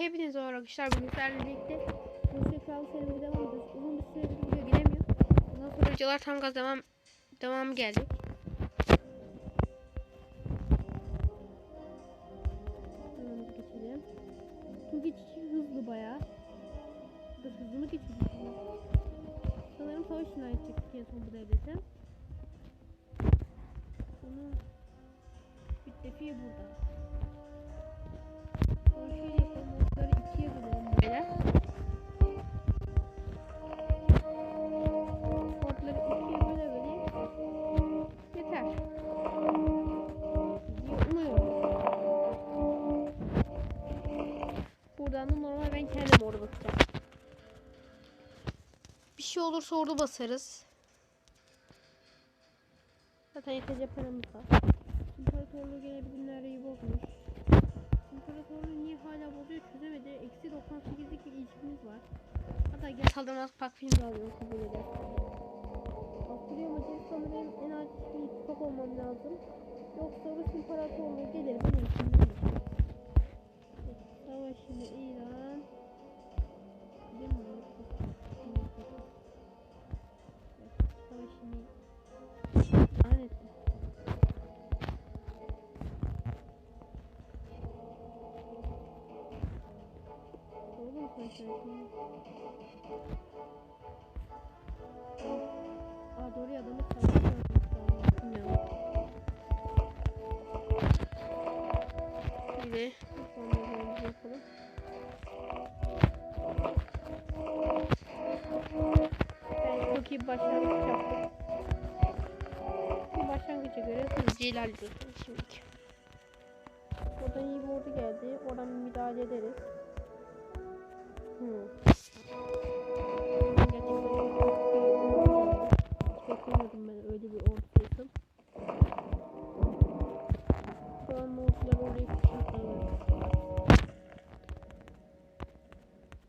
hepiniz var arkadaşlar. Bugün sizlerle birlikte Rusya Kral serimize devam ediyoruz. Uzun bir süredir video gelemiyor. Ondan sonra videolar tam gaz devam devam geldi. Bu geçişi hızlı bayağı. Da hızlı geçiyor? Sanırım savaş cinayet çektik en son bu devlete. Sonra Müttefiği burada. Olursa orada basarız. Zaten yeterince paramız var. İmparatorluğu gene bizim nereyi bozmuş. İmparatorluğu niye hala bozuyor çözemedi. Eksi 98'lik bir ilişkimiz var. Hatta gel saldırmaz pak filmi alıyorum kabul eder. Avusturya Macaristan'da benim en az bir ittifak olmam lazım. Yoksa Rus İmparatorluğu gelir benim içimden geçer. Savaşını İran. İyi başlangıç yaptım. Bir başlangıca göre hızlıca ilerliyoruz şimdiki. Oradan iyi bir ordu geldi. Oradan müdahale ederiz. Hmm. Beklemiyordum ben öyle bir ordu sayısın. Şu an ordular oraya kuşatlarlar.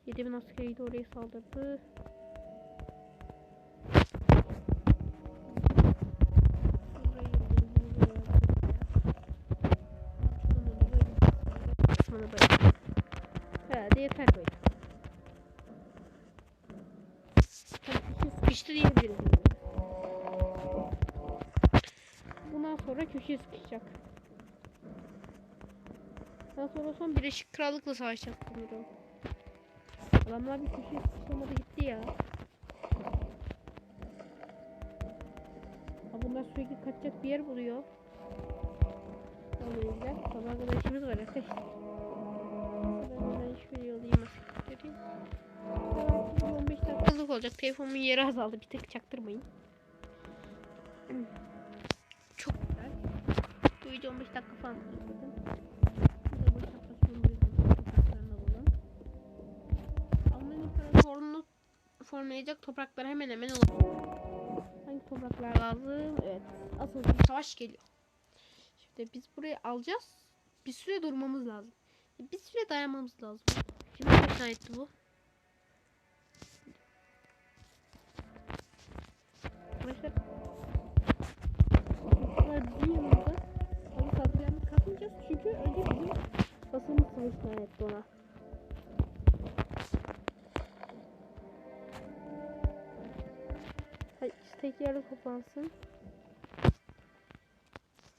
7000 askeri de oraya saldırdı. Yeter böyle. Sıkıştı diyebiliriz. Bundan sonra köşeye sıkışacak. Daha sonra son Birleşik Krallık'la savaşacak sanırım. Adamlar bir köşeye sıkışamadı gitti ya. Bunlar sürekli kaçacak bir yer buluyor. Alıyorlar. Sabah kadar işimiz var arkadaşlar. Olacak. Telefonumun yeri azaldı. Bir tek çaktırmayın. Çok güzel. Bu video 15 dakika falan İmparatorluğunu formlayacak topraklar hemen hemen olur. Hangi topraklar lazım? Evet. Asıl bir savaş geliyor. Şimdi biz burayı alacağız. Bir süre durmamız lazım. Bir süre dayanmamız lazım. Şimdi kaç etti bu? Arkadaşlar Çocuklar bir yanında Onu saldırıyanı katmayacağız çünkü önce bizim basımız savaşına etti ona. Hadi tek yerde toplansın.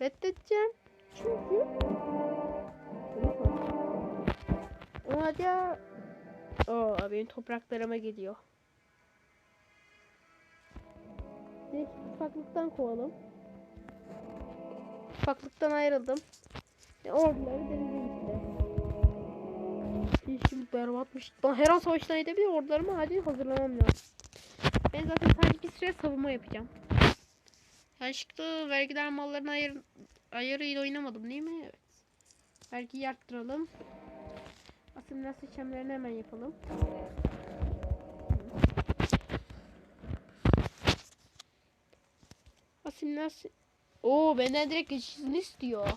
Reddedeceğim. Çünkü Hadi. Oo benim topraklarıma geliyor. Ufaklıktan kovalım. Ufaklıktan ayrıldım. Ve orduları denize gitti. İşim berbatmış. Ben her an savaştan edebilir ordularımı hadi hazırlamam lazım. Ben zaten sadece bir süre savunma yapacağım. Yanlışlıkla vergiler mallarını ayır, ayarıyla oynamadım değil mi? Evet. Vergiyi arttıralım. Asimilasyon işlemlerini hemen yapalım. Asimilasyon... Oo benden direkt geçiş izni istiyor.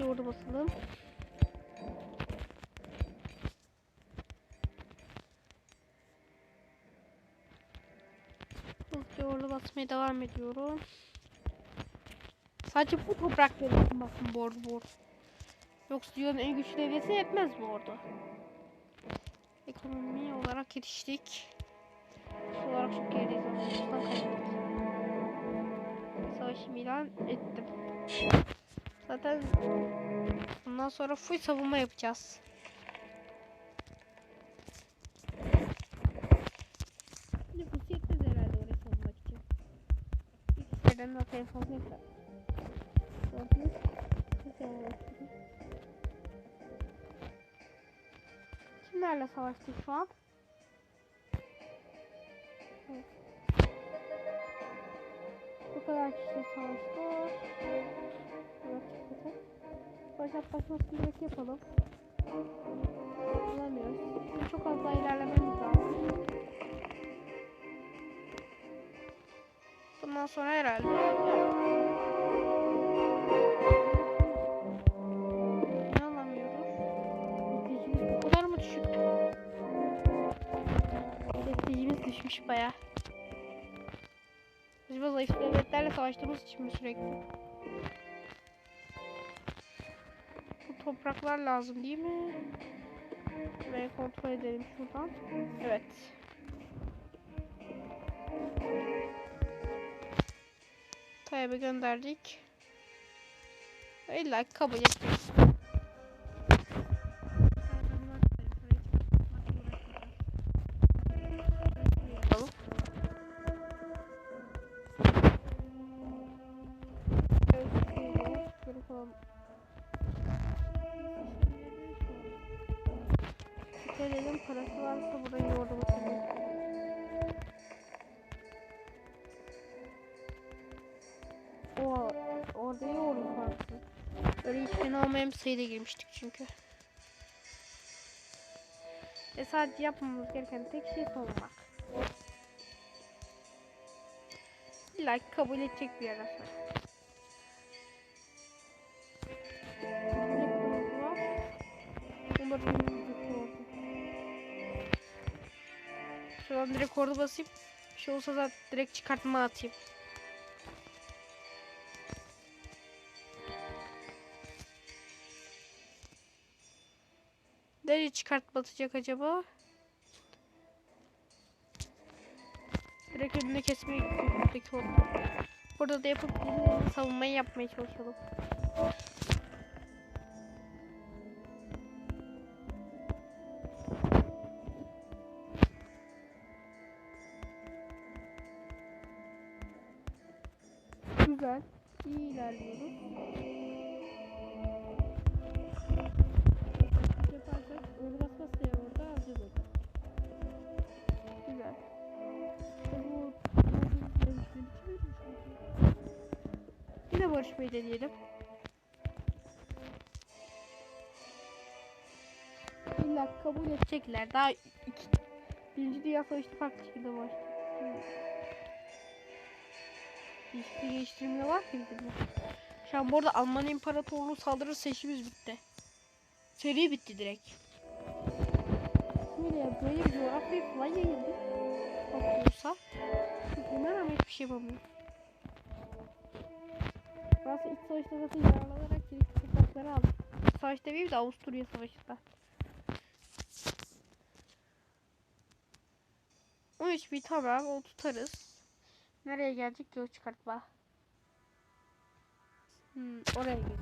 Orada basalım. Orada basmaya devam ediyorum. Sadece bu toprakları bakın arada bu arada. Yoksa dünyanın en güçlü devleti yetmez bu arada. Ekonomi olarak yetiştik. Olarak çok gerideyiz ama Rus'tan kaybettik. Savaşı ilan ettim. Zaten bundan sonra full savunma yapacağız. Nüfus yetmez herhalde oraya savunmak için. Zaten en fazla yeter. Gördünüz. Kimlerle savaştık şu an? Evet. Bu kadar kişi savaştı. Yaklaşmasını direkt yapalım. Bulamıyoruz. Şimdi çok az daha ilerlememiz lazım. Bundan sonra herhalde. Düşmüş baya. Acaba zayıf devletlerle savaştığımız için mi sürekli? Bu topraklar lazım değil mi? Ve kontrol edelim şuradan. Evet. Tayyip'e gönderdik. İlla kabul edeceğiz. Bir sayıda girmiştik çünkü. Ve sadece yapmamız gereken tek şey savunmak. İlla ki kabul edecek bir yerden sonra. Umarım. Şuradan direkt orada basayım. Bir şey olsa da direkt çıkartma atayım. Nereye çıkartma atacak acaba? Direkt önüne oldu. Burada da yapıp savunmayı yapmaya çalışalım. Güzel. İyi ilerliyoruz. Yine barışmayı deneyelim. İlla kabul edecekler. Daha iki, birinci dünya savaşı farklı şekilde başladı. Hiçbir geliştirme var ki bizim. Şu an bu arada Alman İmparatorluğu saldırırsa işimiz bitti. Seri bitti direkt. Böyle böyle bir coğrafya falan yayıldı. Bakıyorsa. Bunlar ama hiçbir şey yapamıyor. Fransa iç savaşta zaten yaralanarak geri toprakları aldı. Savaş demeyeyim de Avusturya savaşında. 13 bir tamam onu tutarız. Nereye gelecek ki çıkartma? Hmm, oraya. Geliyor.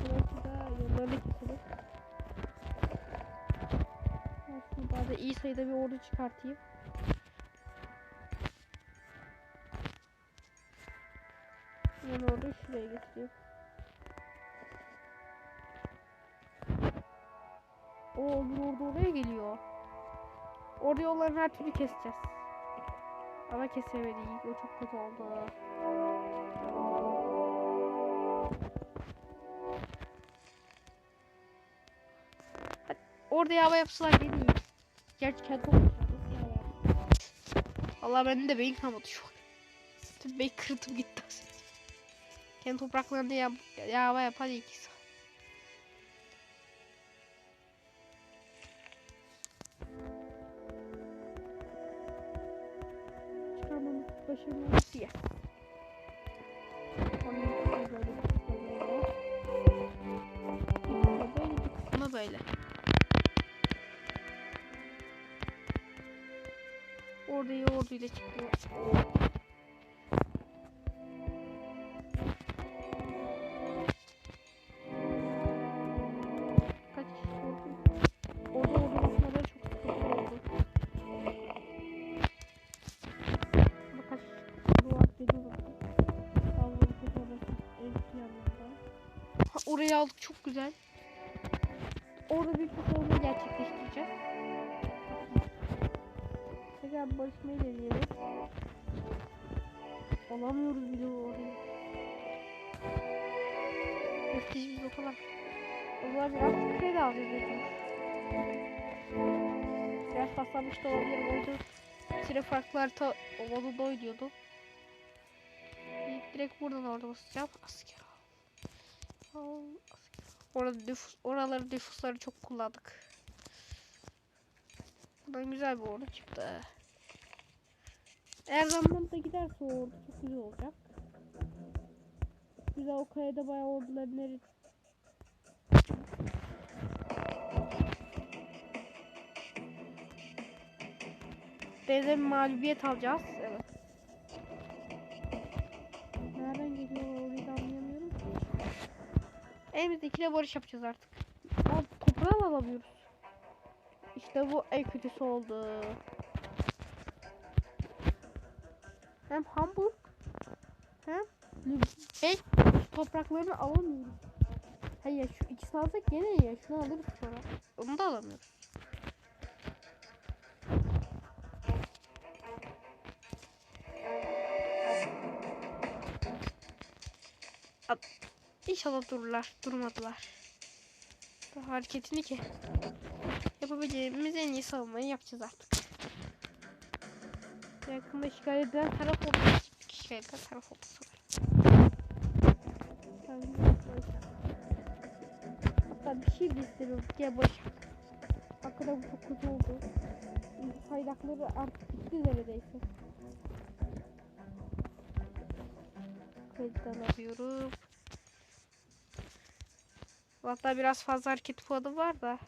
Burası da yollarını keselim. Aslında da iyi sayıda bir ordu çıkartayım. Ben orada şuraya getireyim. Oo bir ordu oraya geliyor. Orada yollarını her türlü keseceğiz. Ama kesemedik. O çok kötü oldu. Hadi, Orada yağma yapsalar ne diyeyim. Gerçi kendi. Allah bende de beyin kalmadı şu an. Tüm beyin kırıntım gitti. Kendi topraklarında yap yağma yapar ikisi. Çıkarmamız başarılı diye. Böyle böyle. Orada yoğurduyla çıkıyor. Ha, orayı aldık çok güzel. Orada büyük bir savunma gerçekleştireceğiz. Tekrar barışmayı deniyoruz. Alamıyoruz bile orayı. Prestijimiz o kadar. O zaman biraz kredi alacağız dedim. Biraz paslanmış da olabilir. O yüzden süre farklı harita modunda oynuyordum. Direkt buradan orada basacağım. Asker. Orada nüfus, oraların nüfusları çok kullandık. Buradan güzel bir ordu çıktı. Eğer zamanında giderse o ordu çok güzel olacak. Güzel o kayada bayağı orduların eri Denizde mağlubiyet alacağız. Evet. Elimizdekiyle barış yapacağız artık. Aa, toprağı da alamıyoruz. İşte bu en kötüsü oldu. Hem Hamburg hem Lübeck topraklarını alamıyoruz. Hayır şu ikisini alsak gene ya. Şunu alırız sonra. Onu da alamıyoruz. İnşallah dururlar. Durmadılar. Daha hareketini ki. Yapabileceğimiz en iyi savunmayı yapacağız artık. Yakında işgal edilen taraf oldu. İşgal edilen taraf oldu. Hatta bir şey de istemiyorum. Gel boş. Hakikaten çok kötü oldu. Saydakları artık bitti neredeyse. Kayıttan alıyorum. Hatta biraz fazla hareket puanı var da.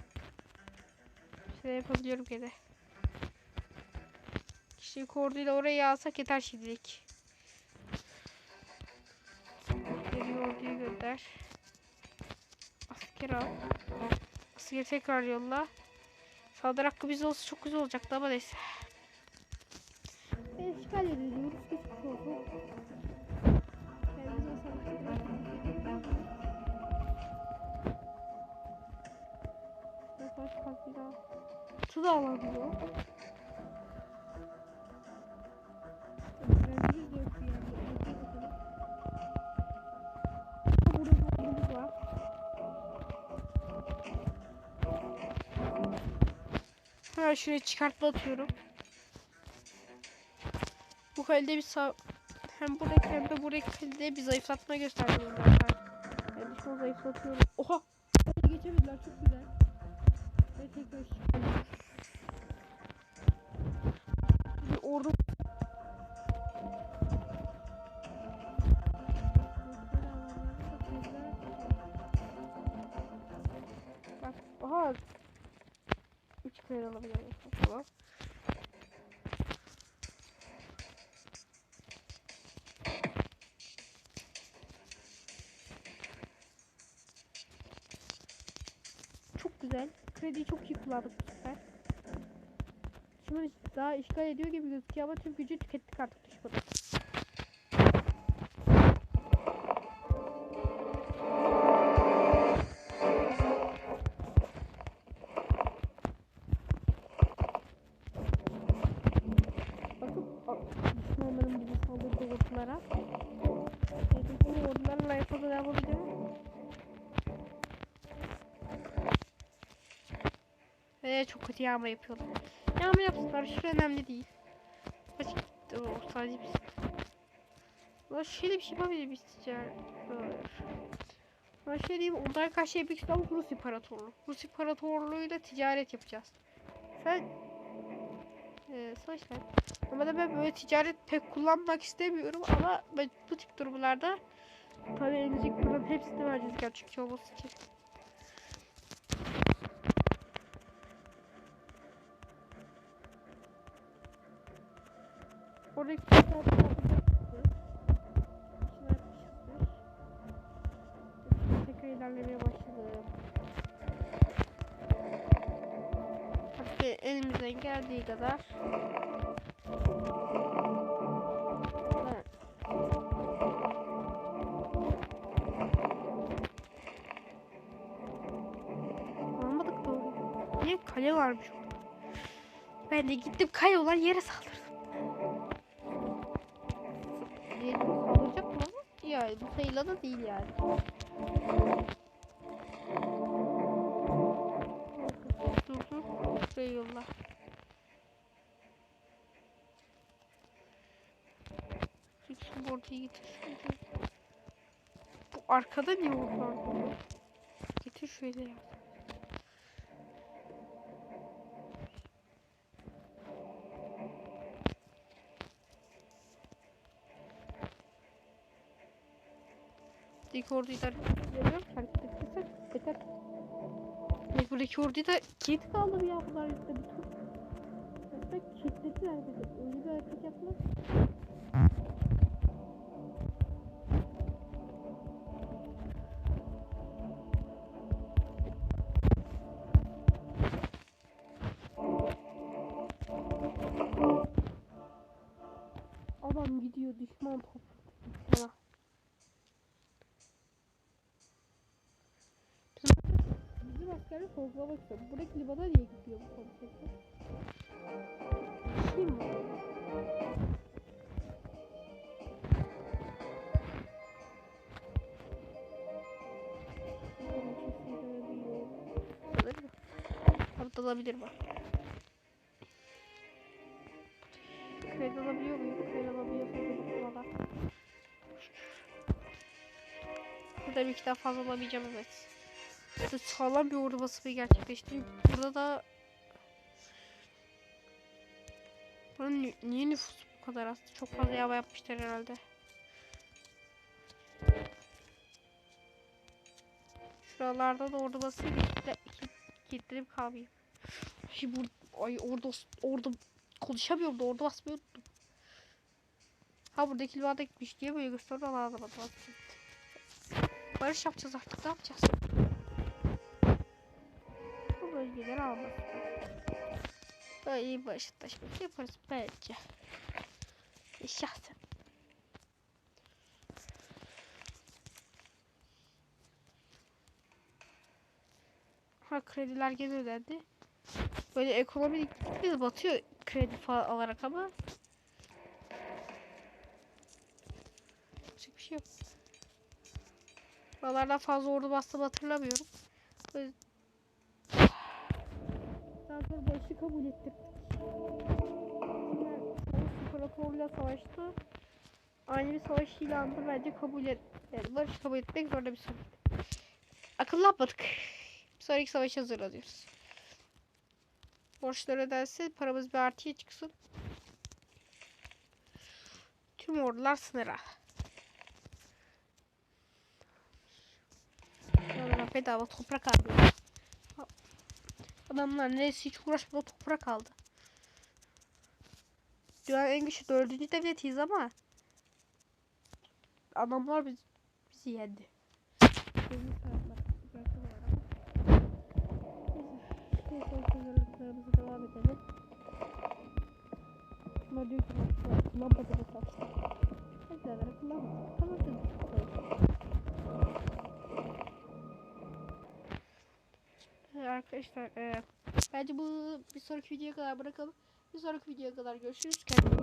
Şey yapabiliyorum gene. Kişi korduyla oraya alsak yeter şimdilik. Geri orduyu gönder. Asker al. Askeri tekrar yolla. Saldırı hakkı bizde olsa çok güzel olacaktı ama neyse. Ben işgal ediliyoruz. Bir ordumuz var. Hemen şuraya çıkartma atıyorum. Bu halde bir sağ... Hem buradaki hem de buradaki halde bir zayıflatma gösterdim zaten. De şunu zayıflatıyorum. Oha! Geçemediler çok güzel. Ve tekrar çıkıyoruz. Bir ordu Bak, aha. Üç kere alabiliyorum. Tamam. Çok güzel. Krediyi çok iyi kullandık bu sefer. Şimdi daha işgal ediyor gibi gözüküyor ama tüm gücü tükettik artık Ve çok kötü yağma yapıyorlar. Yağma yapsınlar şu önemli değil. Açık o sadece bir Ulan şöyle bir şey yapabilir biz ticaret. Ben şey diyeyim onlara karşı yapmak istiyorum Rus İmparatorluğu. Rus İmparatorluğu'yla ticaret yapacağız. Sen ee, ver. Ama da ben böyle ticaret pek kullanmak istemiyorum ama ben bu tip durumlarda tabii elimizde buranın hepsini vereceğiz gerçekçi olması için. Oradaki yapmışızdır. Tekrar ilerlemeye başladım. Artık elimizden geldiği kadar. Niye kale varmış orada? Ben de gittim kale olan yere saldırdım. Sayıyla da değil yani. Dur dur. Şuraya yolla. Şu ortaya getir. Bu arkada niye orada? Getir şöyle ya. Buradaki orduyu da hareket hareket yeter. Ve buradaki orduyu da kilit kaldı bir yaptılar işte bir tur. Hatta kilitlediler bizi. Öyle bir hareket yaptılar. Adam gidiyor düşman topluyor. Sorgulamak istiyor. Buradaki limana niye gidiyor bu konsepte? Mi var? Alabilir bak. Kredi alabiliyor muyum? Kredi alabiliyorsanız bu valla. Burada bir daha fazla alamayacağım evet. İşte sağlam bir ordu basımı gerçekleştirdim. Burada da Buranın ni- niye nüfus bu kadar az? Çok fazla yava yapmışlar herhalde. Şuralarda da ordu basayım. Kilitlenip kalmayayım. Ay, bur ay orada orada konuşamıyorum da orada basmayı unuttum. Ha buradaki livada gitmiş diye böyle gösterdi ama anlamadım. Barış yapacağız artık ne yapacağız? Bölgeleri almak. Böyle iyi barışlaşmak yaparız bence. Şahsen. Ha krediler gene ödendi. Böyle ekonomi biz batıyor kredi falan alarak ama. Yapacak bir şey yok. Buralardan fazla ordu bastım hatırlamıyorum. Böyle... Daha sonra barışı kabul Rus İmparatorluğu'yla savaştı. Aynı bir savaş ilanı bence kabul et. Yani barış kabul etmek zorunda bir sorun. Akıllanmadık. Bir sonraki savaşa hazırlanıyoruz. Borçlar ödense paramız bir artıya çıksın. Tüm ordular sınıra. Adamlar bedava toprak aldı. Adamlar neresi hiç uğraşmadan toprak aldı. Dünyanın en güçlü dördüncü devletiyiz ama adamlar biz, bizi yendi. Devam edelim. Ama diyor ki. Hadi kullanmadı. Tamam dedim. Arkadaşlar e, bence bu bir sonraki videoya kadar bırakalım. Bir sonraki videoya kadar görüşürüz. Kendinize